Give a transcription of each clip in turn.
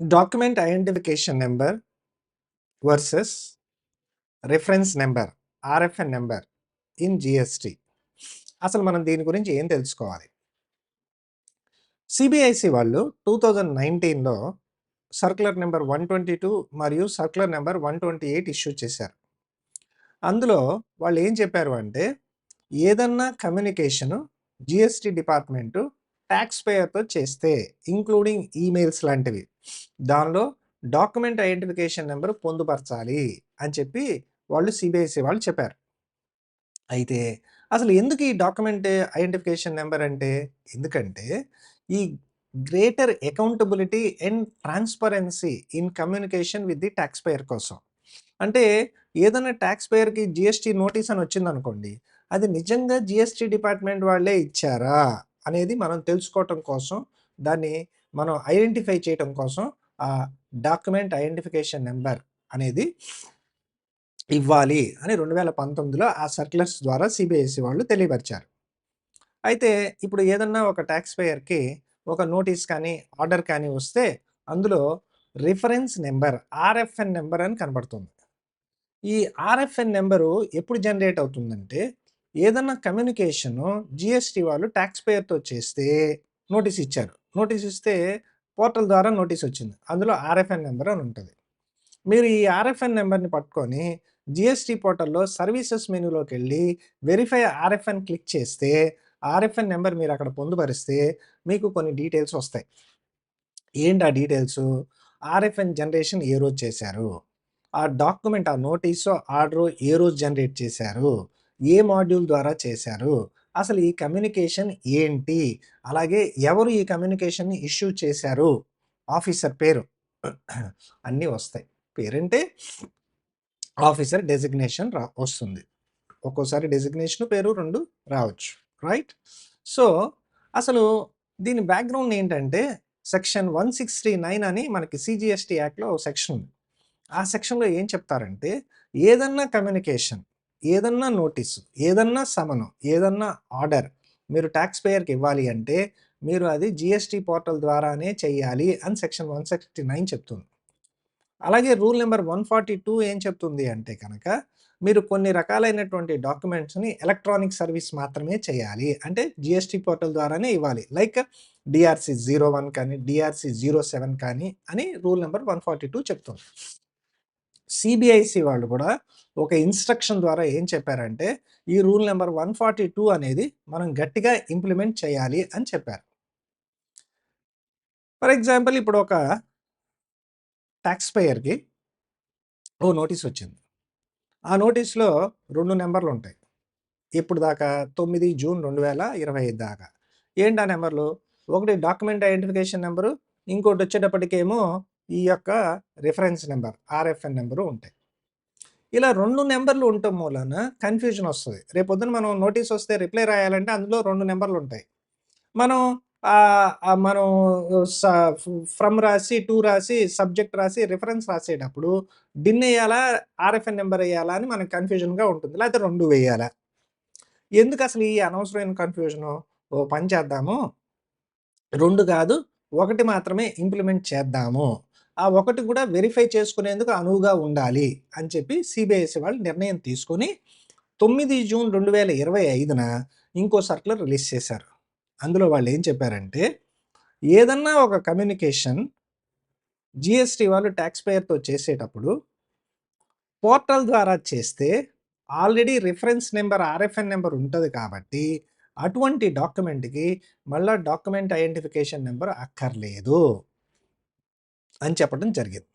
Document identification number versus reference number RFN number in GST అసలు మనం దీని గురించి ఏం తెలుసుకోవాలి? సిబిఐసి వాళ్ళు టూ థౌజండ్ నైన్టీన్లో circular number one twenty two మరియు circular number one twenty eight issue చేశారు. అందులో వాళ్ళు ఏం చెప్పారు అంటే ఏదన్నా కమ్యూనికేషను జిఎస్టి డిపార్ట్మెంటు ట్యాక్స్ పేయర్తో చేస్తే ఇంక్లూడింగ్ ఈమెయిల్స్ లాంటివి దానిలో డాక్యుమెంట్ ఐడెంటిఫికేషన్ నెంబర్ పొందుపరచాలి అని చెప్పి వాళ్ళు సిబిఐసి వాళ్ళు చెప్పారు. అయితే అసలు ఎందుకు ఈ డాక్యుమెంట్ ఐడెంటిఫికేషన్ నెంబర్ అంటే? ఎందుకంటే ఈ greater accountability and transparency in communication with the tax payer కోసం. అంటే ఏదైనా ట్యాక్స్ పేయర్కి జిఎస్టీ నోటీస్ అని వచ్చిందనుకోండి అది నిజంగా జిఎస్టీ డిపార్ట్మెంట్ వాళ్ళే ఇచ్చారా అనేది మనం తెలుసుకోవటం కోసం దాన్ని మనం ఐడెంటిఫై చేయటం కోసం ఆ డాక్యుమెంట్ ఐడెంటిఫికేషన్ నెంబర్ అనేది ఇవ్వాలి అని రెండు వేల పంతొమ్మిదిలో ఆ సర్క్యులర్స్ ద్వారా సిబిఎస్ఈ వాళ్ళు తెలియపరిచారు. అయితే ఇప్పుడు ఏదన్నా ఒక ట్యాక్స్ పేయర్కి ఒక నోటీస్ కానీ ఆర్డర్ కానీ వస్తే అందులో రిఫరెన్స్ నెంబర్ ఆర్ఎఫ్ఎన్ నెంబర్ అని కనబడుతుంది. ఈ ఆర్ఎఫ్ఎన్ నెంబరు ఎప్పుడు జనరేట్ అవుతుందంటే ఏదన్నా కమ్యూనికేషను జిఎస్టీ వాళ్ళు ట్యాక్స్ పేయర్తో చేస్తే నోటీస్ ఇచ్చారు. నోటీస్ ఇస్తే పోర్టల్ ద్వారా నోటీస్ వచ్చింది. అందులో ఆర్ఎఫ్ఎన్ నెంబర్ అని ఉంటుంది. మీరు ఈ ఆర్ఎఫ్ఎన్ నెంబర్ని పట్టుకొని జిఎస్టీ పోర్టల్లో సర్వీసెస్ మెనూలోకి వెళ్ళి వెరిఫై ఆర్ఎఫ్ఎన్ క్లిక్ చేస్తే ఆర్ఎఫ్ఎన్ నెంబర్ మీరు అక్కడ పొందుపరిస్తే మీకు కొన్ని డీటెయిల్స్ వస్తాయి. ఏంటి ఆ డీటెయిల్స్? ఆర్ఎఫ్ఎన్ జనరేషన్ ఏ రోజు చేశారు? ఆ డాక్యుమెంట్ ఆ నోటీసు ఆర్డర్ ఏ రోజు జనరేట్ చేశారు? ఏ మాడ్యూల్ ద్వారా చేశారు? అసలు ఈ కమ్యూనికేషన్ ఏంటి? అలాగే ఎవరు ఈ కమ్యూనికేషన్ని ఇష్యూ చేశారు? ఆఫీసర్ పేరు. అన్నీ వస్తాయి. పేరంటే ఆఫీసర్ డెసిగ్నేషన్ రా వస్తుంది. ఒక్కోసారి డెసిగ్నేషన్ పేరు రెండు రావచ్చు. రైట్? సో అసలు దీని బ్యాక్గ్రౌండ్ ఏంటంటే section one six three nine అని మనకి సిజిఎస్టీ యాక్ట్లో సెక్షన్ ఉంది. ఆ సెక్షన్లో ఏం చెప్తారంటే ఏదన్నా కమ్యూనికేషన్ ఏదన్నా నోటీసు ఏదన్నా సమనం ఏదన్నా ఆర్డర్ మీరు ట్యాక్స్ పేయర్కి ఇవ్వాలి అంటే మీరు అది జిఎస్టీ పోర్టల్ ద్వారానే చేయాలి అని సెక్షన్ వన్ సిక్స్టీ నైన్ చెప్తుంది. అలాగే rule number one forty two ఏం చెప్తుంది అంటే కనుక మీరు కొన్ని రకాలైనటువంటి డాక్యుమెంట్స్ని ఎలక్ట్రానిక్ సర్వీస్ మాత్రమే చేయాలి అంటే జిఎస్టీ పోర్టల్ ద్వారానే ఇవ్వాలి. లైక్ డిఆర్సి జీరో వన్ కానీ డిఆర్సి జీరో సెవెన్ కానీ అని rule number one forty two చెప్తుంది. సిబిఐసి వాళ్ళు కూడా ఒక ఇన్స్ట్రక్షన్ ద్వారా ఏం చెప్పారంటే ఈ rule number one forty two అనేది మనం గట్టిగా ఇంప్లిమెంట్ చేయాలి అని చెప్పారు. ఫర్ ఎగ్జాంపుల్ ఇప్పుడు ఒక ట్యాక్స్ పేయర్కి ఓ నోటీస్ వచ్చింది. ఆ నోటీస్లో రెండు నెంబర్లు ఉంటాయి. ఇప్పుడు దాకా తొమ్మిది జూన్ రెండు వేల ఇరవై ఐదు దాకా. ఏంటి ఆ నెంబర్లు? ఒకటి డాక్యుమెంట్ ఐడెంటిఫికేషన్ నెంబరు ఇంకోటి వచ్చేటప్పటికేమో ఈ యొక్క రిఫరెన్స్ నెంబర్ ఆర్ఎఫ్ఎన్ నెంబరు ఉంటాయి. ఇలా రెండు నెంబర్లు ఉండటం మూలన కన్ఫ్యూజన్ వస్తుంది. రేపొద్దున మనం నోటీస్ వస్తే రిప్లై రాయాలంటే అందులో రెండు నెంబర్లు ఉంటాయి. మనం మనం ఫ్రమ్ రాసి టూ రాసి సబ్జెక్ట్ రాసి రిఫరెన్స్ రాసేటప్పుడు డిన్ వేయాలా ఆర్ఎఫ్ఎన్ నెంబర్ వేయాలా అని మనకు కన్ఫ్యూజన్గా ఉంటుంది. లేకపోతే రెండు వేయాలా? ఎందుకు అసలు ఈ అనవసరమైన కన్ఫ్యూజను? ఓ పని చేద్దాము. రెండు కాదు ఒకటి మాత్రమే ఇంప్లిమెంట్ చేద్దాము. ఆ ఒకటి కూడా వెరిఫై చేసుకునేందుకు అనువుగా ఉండాలి అని చెప్పి సిబిఐసి వాళ్ళు నిర్ణయం తీసుకొని తొమ్మిది జూన్ రెండు వేల ఇరవై ఐదున ఇంకో సర్కులర్ రిలీజ్ చేశారు. అందులో వాళ్ళు ఏం చెప్పారంటే ఏదన్నా ఒక కమ్యూనికేషన్ జిఎస్టీ వాళ్ళు ట్యాక్స్ పేయర్తో చేసేటప్పుడు పోర్టల్ ద్వారా చేస్తే already reference number RFN number ఉంటుంది కాబట్టి అటువంటి డాక్యుమెంట్కి మళ్ళీ డాక్యుమెంట్ ఐడెంటిఫికేషన్ నెంబర్ అక్కర్లేదు. అని చెప్పడం జరిగింది.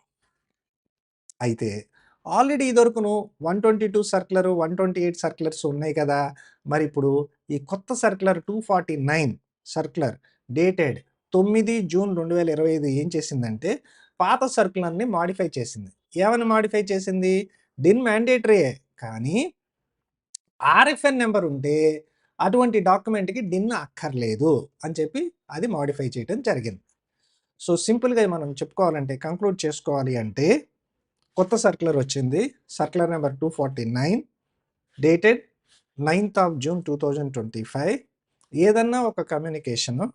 అయితే already ఇదివరకును one twenty two circular one twenty eight circulars ఉన్నాయి కదా! మరి ఇప్పుడు ఈ కొత్త circular two forty nine circular dated తొమ్మిది జూన్ రెండు వేల ఇరవై ఐదు ఏం చేసిందంటే పాత సర్కులర్ని మాడిఫై చేసింది. ఏమని మాడిఫై చేసింది? డిన్ మ్యాండేటరీయే కానీ ఆర్ఎఫ్ఎన్ నెంబర్ ఉంటే అటువంటి డాక్యుమెంట్కి డిన్ అక్కర్లేదు అని చెప్పి అది మాడిఫై చేయడం జరిగింది. సో సింపుల్గా మనం చెప్పుకోవాలంటే కంక్లూడ్ చేసుకోవాలి అంటే కొత్త సర్క్యులర్ వచ్చింది. Circular number two forty nine dated ninth of June two thousand twenty five. ఏదన్నా ఒక కమ్యూనికేషను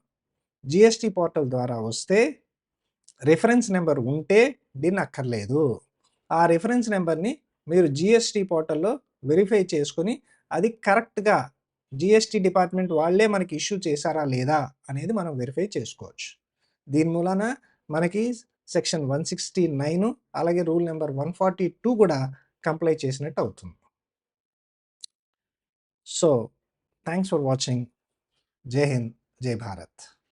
జిఎస్టీ పోర్టల్ ద్వారా వస్తే రిఫరెన్స్ నెంబర్ ఉంటే డిన్ అక్కర్లేదు. ఆ రిఫరెన్స్ నెంబర్ని మీరు జిఎస్టీ పోర్టల్లో వెరిఫై చేసుకుని అది కరెక్ట్గా జిఎస్టీ డిపార్ట్మెంట్ వాళ్ళే మనకి ఇష్యూ చేశారా లేదా అనేది మనం వెరిఫై చేసుకోవచ్చు. దీని మూలాన మనకి సెక్షన్ వన్ సిక్స్టీ నైన్ అలాగే rule number one forty two కూడా కంప్లై చేసినట్టు అవుతుంది. So thanks for watching. జై హింద్. జై భారత్.